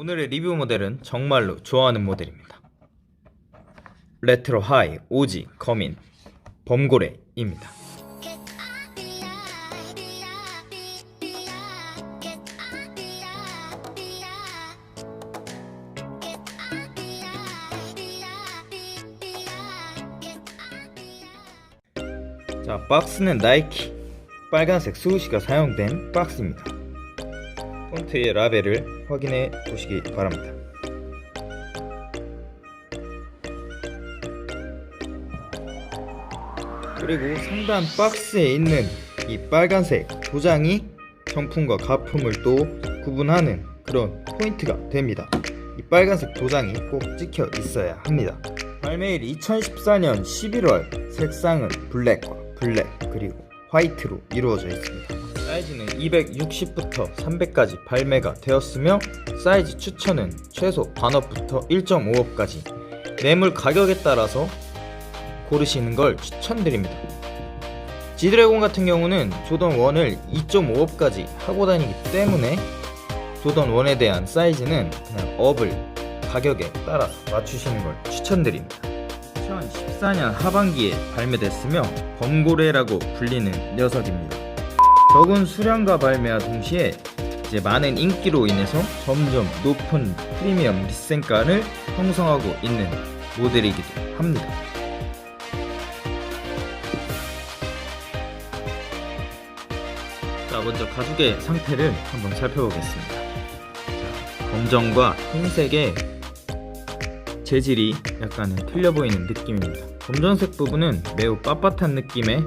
오늘의 리뷰 모델은 정말로 좋아하는 모델입니다. 레트로 하이 오지 거민 범고래입니다. 자 박스는 나이키 빨간색 수우시가 사용된 박스입니다. 폰트의 라벨을 확인해 보시기 바랍니다. 그리고 상단 박스에 있는 이 빨간색 도장이 정품과 가품을 또 구분하는 그런 포인트가 됩니다. 이 빨간색 도장이 꼭 찍혀 있어야 합니다. 발매일 2014년 11월 색상은 블랙과 블랙 그리고 화이트로 이루어져 있습니다. 사이즈는 260부터 300까지 발매가 되었으며 사이즈 추천은 최소 반업부터 1.5업까지 매물 가격에 따라서 고르시는 걸 추천드립니다. 지드래곤 같은 경우는 조던 1을 2.5업까지 하고 다니기 때문에 조던 1에 대한 사이즈는 그냥 업을 가격에 따라서 맞추시는 걸 추천드립니다. 2014년 하반기에 발매됐으며 범고래라고 불리는 녀석입니다. 적은 수량과 발매와 동시에 이제 많은 인기로 인해서 점점 높은 프리미엄 리센가를 형성하고 있는 모델이기도 합니다. 자, 먼저 가죽의 상태를 한번 살펴보겠습니다. 자, 검정과 흰색의 재질이 약간은 틀려 보이는 느낌입니다. 검정색 부분은 매우 빳빳한 느낌의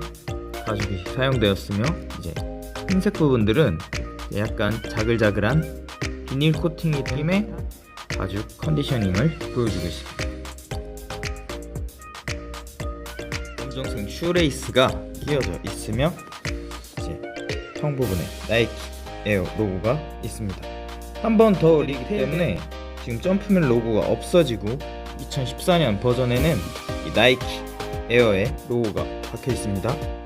가죽이 사용되었으며 이제 흰색 부분들은 약간 자글자글한 비닐 코팅 느낌의 가죽 컨디셔닝을 보여주고 있습니다. 검정색 슈레이스가 끼어져 있으며 이제 턱 부분에 나이키 에어 로고가 있습니다. 한 번 더 올리기 때문에 지금 점프맨 로고가 없어지고 2014년 버전에는 이 나이키 에어의 로고가 박혀 있습니다.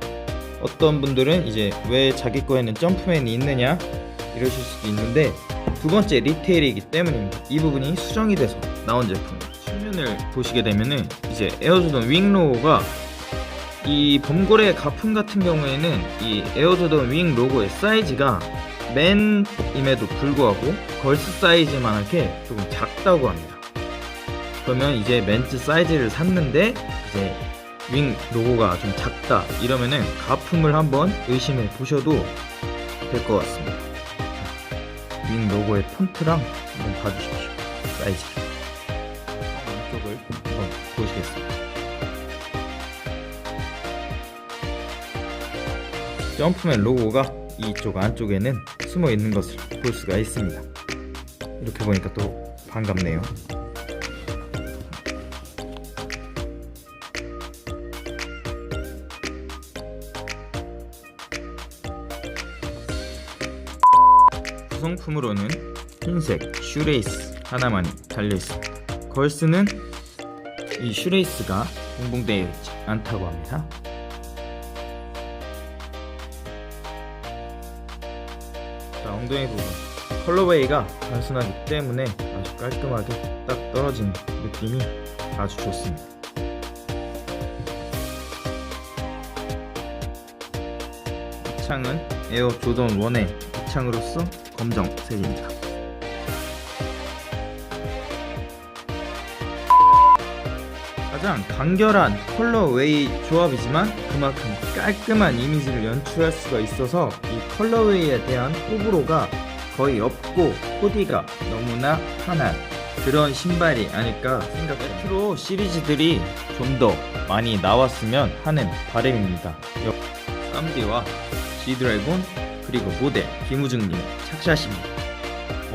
어떤 분들은 이제 왜 자기 거에는 점프맨이 있느냐 이러실 수도 있는데 두 번째 리테일이기 때문입니다. 이 부분이 수정이 돼서 나온 제품. 측면을 보시게 되면은 이제 에어조던 윙 로고가 이 범고래 가품 같은 경우에는 이 에어조던 윙 로고의 사이즈가 맨임에도 불구하고 걸스 사이즈만하게 조금 작다고 합니다. 그러면 이제 멘트 사이즈를 샀는데 이제 윙 로고가 좀 작다 이러면은 가품을 한번 의심해 보셔도 될 것 같습니다. 자, 윙 로고의 폰트랑 한번 봐주십시오. 사이즈를. 안쪽을 한번 보시겠습니다. 점프맨 로고가 이쪽 안쪽에는 숨어 있는 것을 볼 수가 있습니다. 이렇게 보니까 또 반갑네요. 구성품으로는 흰색 슈레이스 하나만이 달려있습니다. 걸스는 이 슈레이스가 공봉되어 있지 않다고 합니다. 자, 엉덩이 부분 컬러웨이가 단순하기 때문에 아주 깔끔하게 딱 떨어진 느낌이 아주 좋습니다. 이 창은 에어 조던 1의 이 창으로서 검정 색입니다. 가장 간결한 컬러웨이 조합이지만 그만큼 깔끔한 이미지를 연출할 수가 있어서 이 컬러웨이에 대한 호불호가 거의 없고 코디가 너무나 편한 그런 신발이 아닐까 생각해요. 레트로 시리즈들이 좀 더 많이 나왔으면 하는 바람입니다. 쌈디와 G드래곤 그리고 모델 김우중님의 착샷입니다.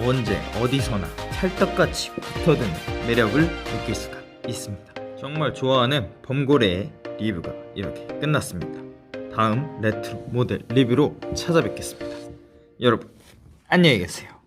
언제 어디서나 찰떡같이 붙어드는 매력을 느낄 수가 있습니다. 정말 좋아하는 범고래의 리뷰가 이렇게 끝났습니다. 다음 레트로 모델 리뷰로 찾아뵙겠습니다. 여러분 안녕히 계세요.